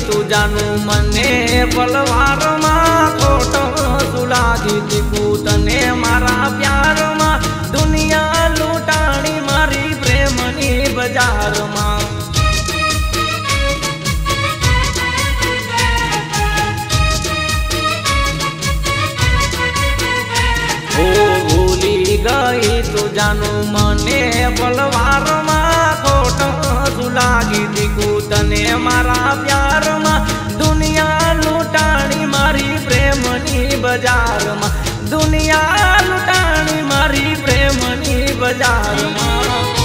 જાનું મને પલવારમાં ખોટો સુલાગી દીકું તને મારા પ્યારમાં દુનિયા લૂંટાણી મારી પ્રેમની બજારમાં. ગઈ તું જાનું મને પલવારમાં ખોટો સુલાગી દીકું તને મારા પ્યારમાં પ્રેમની બજારમાં. દુનિયા લૂંટાણી મારી પ્રેમની બજારમાં.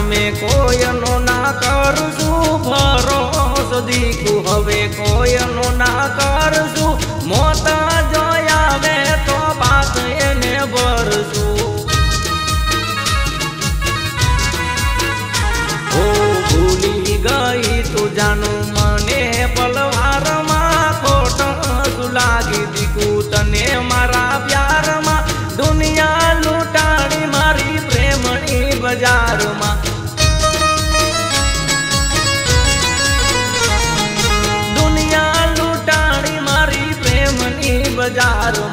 તમે કોયનો ના કરશું ભરોસ દીકુ. હવે કોયનો ના કરશું મોતા જોયા તો પાત એને ભરશું ઓ ભૂલી ગઈ તું જાનું મને પલવારમાં ખોટ લાગી દીકુ. તને મારા પ્યારમાં દુનિયા લૂંટાણી મારી પ્રેમણી બજા હજારો